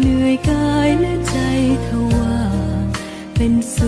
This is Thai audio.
เหนื่อยกายและใจทว่าเป็นสุ